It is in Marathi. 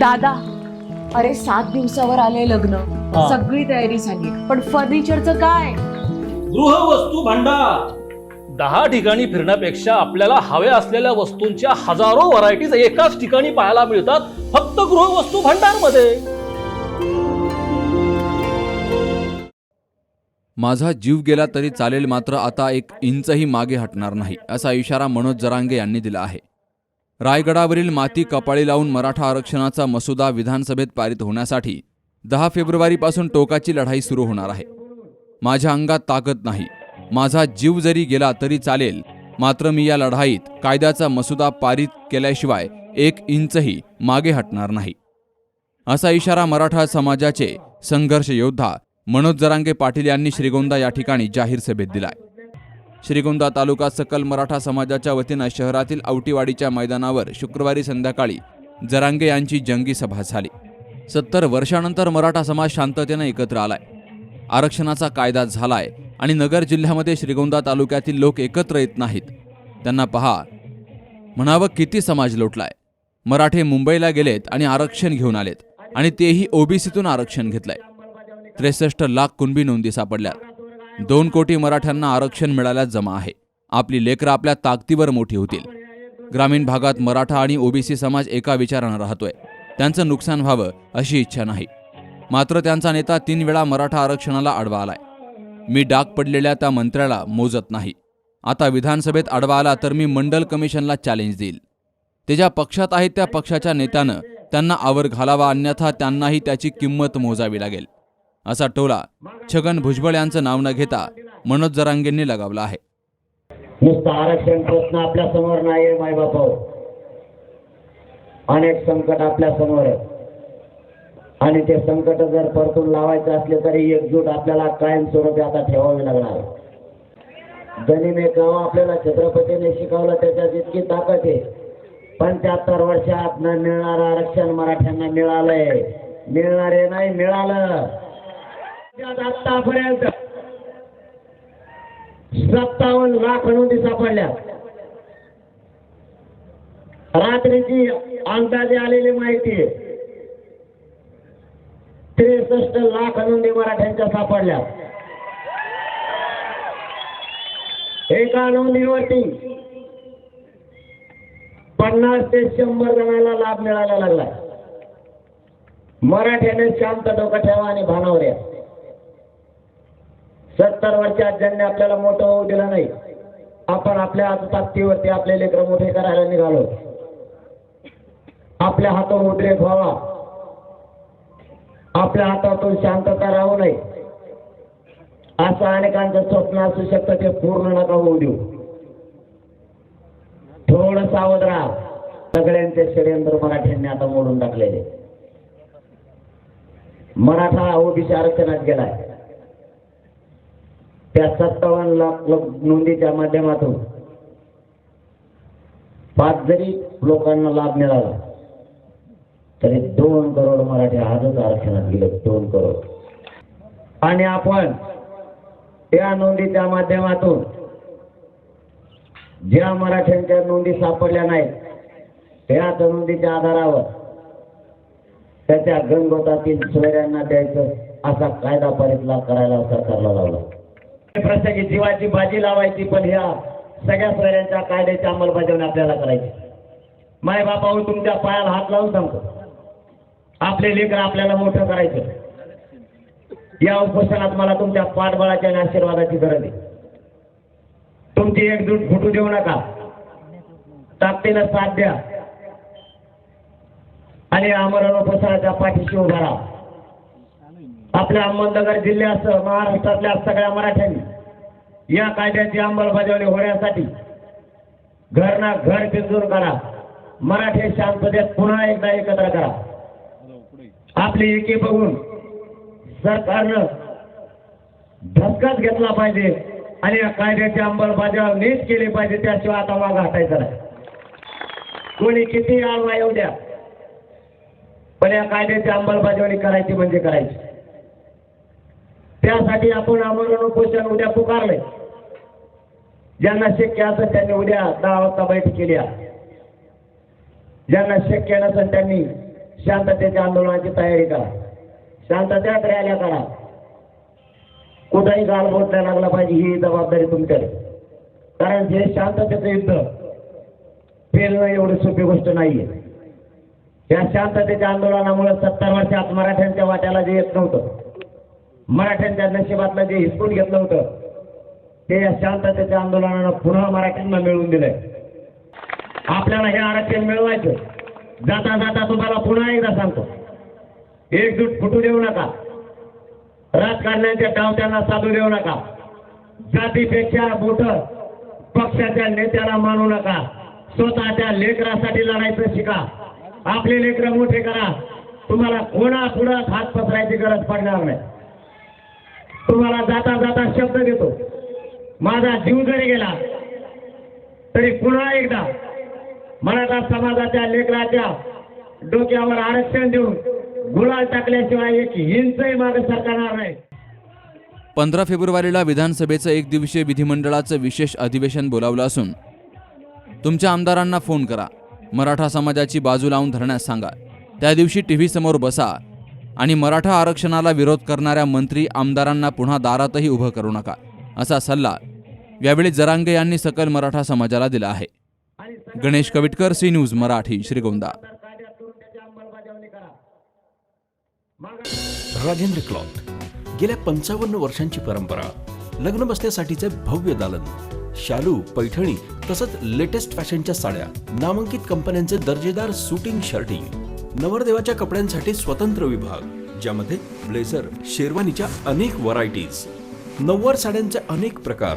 दादा अरे सात दिवसावर आले लग्न. हा. सगळी तयारी झाली. पण फर्निचरचं काय? गृहवस्तू भांडार. दहा ठिकाणी फिरण्यापेक्षा आपल्याला हव्या असलेल्या वस्तूंच्या हजारो व्हरायटीज एकाच ठिकाणी पाहायला मिळतात फक्त गृहवस्तू भांडारमध्ये माझा जीव गेला तरी चालेल मात्र आता एक इंचही मागे हटणार नाही असा इशारा मनोज जरांगे यांनी दिला आहे. रायगडावरील माती कपाळी लावून मराठा आरक्षणाचा मसुदा विधानसभेत पारित होण्यासाठी दहा फेब्रुवारीपासून टोकाची लढाई सुरू होणार आहे. माझ्या अंगात ताकद नाही. माझा जीव जरी गेला तरी चालेल. मात्र मी या लढाईत कायद्याचा मसुदा पारित केल्याशिवाय एक इंचही मागे हटणार नाही. असा इशारा मराठा समाजाचे संघर्ष योद्धा मनोज जरांगे पाटील यांनी श्रीगोंदा या ठिकाणी जाहीर सभेत दिलाय. श्रीगोंदा तालुका सकल मराठा समाजाच्या वतीनं शहरातील औटीवाडीच्या मैदानावर शुक्रवारी संध्याकाळी जरांगे यांची जंगी सभा झाली. सत्तर वर्षानंतर मराठा समाज शांततेनं एकत्र आलाय. आरक्षणाचा कायदा झालाय आणि नगर जिल्ह्यामध्ये श्रीगोंदा तालुक्यातील लोक एकत्र येत नाहीत. त्यांना पहा म्हणावं किती समाज लोटलाय. मराठे मुंबईला गेलेत आणि आरक्षण घेऊन आलेत आणि तेही ओबीसीतून आरक्षण घेतलंय. त्रेसष्ट लाख कुणबी नोंदी सापडल्यात. दोन कोटी मराठ्यांना आरक्षण मिळाल्यास जमा आहे. आपली लेकरं आपल्या ताकदीवर मोठी होतील. ग्रामीण भागात मराठा आणि ओबीसी समाज एका विचारानं राहतोय. त्यांचं नुकसान व्हावं अशी इच्छा नाही. मात्र त्यांचा नेता तीन वेळा मराठा आरक्षणाला आडवा आलाय. मी डाग पडलेल्या त्या मंत्र्याला मोजत नाही. आता विधानसभेत आडवा आला तर मी मंडल कमिशनला चॅलेंज देईल. ते ज्या पक्षात आहेत त्या पक्षाच्या नेत्यानं त्यांना आवर घालावा अन्यथा त्यांनाही त्याची किंमत मोजावी लागेल. असा टोला छगन भुजबळ यांचं नाव न घेता मनोज जरांगेंनी लगावला आहे. नुसतं आरक्षण प्रश्न आपल्यासमोर नाही माय बापा अनेक संकट आपल्यासमोर आहे. आणि ते संकट जर परतून लावायचे असले तरी एकजूट आपल्याला कायम स्वरूपी आता ठेवावी लागणार गनिमे गाव आपल्याला छत्रपतीने शिकवलं त्याच्यात इतकी ताकद आहे. पंच्याहत्तर वर्षात न मिळणारं आरक्षण मराठ्यांना मिळालंय. मिळणारे नाही मिळालं. त्यात आतापर्यंत सत्तावन्न लाख नोंदी सापडल्या. रात्रीची अंदाजे आलेली माहिती त्रेसष्ट लाख नोंदी मराठ्यांच्या सापडल्या. एका नोंदीवरती पन्नास ते शंभर जणांना लाभ मिळायला लागला मराठ्याने शांत डोकं ठेवा आणि भानावर या. सत्तर वर्षी आज्यांनी आपल्याला मोठं होऊ दिलं नाही आपण आपल्या हात ताकदीवरती आपले लेकर मोठे करायला निघालो. आपल्या हातून उद्रेक व्हावा. आपल्या हातातून शांतता राहू नये. असं अनेकांचं स्वप्न असू शकतं ते पूर्ण नका होऊ देऊ. थोडं सावध राहा. सगळ्यांचे षडयंत्र मराठ्यांनी आता मोडून टाकलेले. मराठा ओबीसी आरक्षणात गेलाय. त्या सत्तावन्न लाख लोक नोंदीच्या माध्यमातून पाच जरी लोकांना लाभ मिळाला तरी दोन करोड मराठी आजच आरक्षणात गेले दोन करोड. आणि आपण त्या नोंदीच्या माध्यमातून ज्या मराठ्यांच्या नोंदी सापडल्या नाहीत त्या नोंदीच्या आधारावर त्याच्या गणगोतातील सोयऱ्यांना द्यायचं असा कायदा परितला करायला सरकारला लावला. प्रसंगी जीवाची बाजी लावायची पण ह्या सगळ्या सोयऱ्यांच्या कायद्याची अंमलबजावणी आपल्याला करायची. माय बापा तुमच्या पायाला हात लावून सांगतो. आपले लेकर आपल्याला मोठं करायचं. या उपोषणात मला तुमच्या पाठबळाच्या आणि आशीर्वादाची गरज आहे. तुमची एकजूट फुटू देऊ नका. ताकदीला साथ द्या. आणि आमरण उपोषणाच्या पाठीशी उभा राहा. आपल्या अहमदनगर जिल्ह्यासह महाराष्ट्रातल्या सगळ्या मराठ्यांनी या कायद्याची अंमलबजावणी होण्यासाठी घर ना घर पिंजूर करा मराठी शांततेत पुन्हा एकदा एकत्र करा. आपली एकी बघून सरकारनं धक्काच घेतला पाहिजे आणि या कायद्याची अंमलबजावणी नीट केली पाहिजे त्याशिवाय आता माग हटायचं नाही. कोणी किती आळवा येऊ द्या. पण या कायद्याची अंमलबजावणी करायची म्हणजे करायची. त्यासाठी आपण आमरण उपोषण उद्या पुकारलंय. ज्यांना शक्य असं त्यांनी उद्या दहा वाजता बैठक केली ज्यांना शक्य नसेल त्यांनी शांततेच्या आंदोलनाची तयारी करा. शांततेत रॅल्या करा. कुठंही गालबोट नाही लागला पाहिजे ही जबाबदारी तुमच्याकडे कारण जे शांततेचं युद्ध पेरणं एवढी सोपी गोष्ट नाहीये. या शांततेच्या आंदोलनामुळे सत्तर वर्षात मराठ्यांच्या वाट्याला जे येत नव्हतं मराठ्यांच्या नशिबातलं जे हिसकून घेतलं होतं ते या शांततेच्या आंदोलनानं पुन्हा मराठ्यांना मिळवून दिलंय. आपल्याला हे आरक्षण मिळवायचं. जाता जाता तुम्हाला पुन्हा एकदा सांगतो. एकजूट फुटू देऊ नका. राजकारण्यांच्या डावत्यांना साधू देऊ नका. जातीपेक्षा मोठं पक्षाच्या नेत्याला मानू नका. स्वतःच्या लेकरासाठी लढायचं शिका. आपले लेकर मोठे करा. तुम्हाला कोणा पुढं हात पसरायची गरज पडणार नाही. तुम्हाला जाता जाता शब्द देतो. माझा जीव जरी गेला तरी पुन्हा एकदा मराठा समाजाच्या लेकराच्या डोक्यावर आरक्षण देऊन गुलाल टाकल्याशिवाय एक हिंसही मागे सरकारणार नाही. पंधरा फेब्रुवारीला विधानसभेचं एक दिवसीय विधिमंडळाचं विशेष अधिवेशन बोलावलं असून तुमच्या आमदारांना फोन करा. मराठा समाजाची बाजू लावून धरण्यास सांगा. त्या दिवशी टी व्ही समोर बसा आणि मराठा आरक्षणाला विरोध करणाऱ्या मंत्री आमदारांना पुन्हा दारातही उभं करू नका असा सल्ला यावेळी जरांगे यांनी सकल मराठा समाजाला दिला आहे. Ganesh Kavitkar C news Marathi Shrigonda. Rajendra cloth. गेल्या पंचावन्न वर्षांची परंपरा लग्न बसण्यासाठीचे भव्य दालन शालू पैठणी तसंच लेटेस्ट फॅशनच्या साड्या नामांकित कंपन्यांचे दर्जेदार सुटिंग शर्टिंग नवरदेवाच्या कपड्यांसाठी स्वतंत्र विभाग ज्यामध्ये ब्लेझर शेरवानीच्या अनेक व्हरायटीज नव्वार साड्यांचे अनेक प्रकार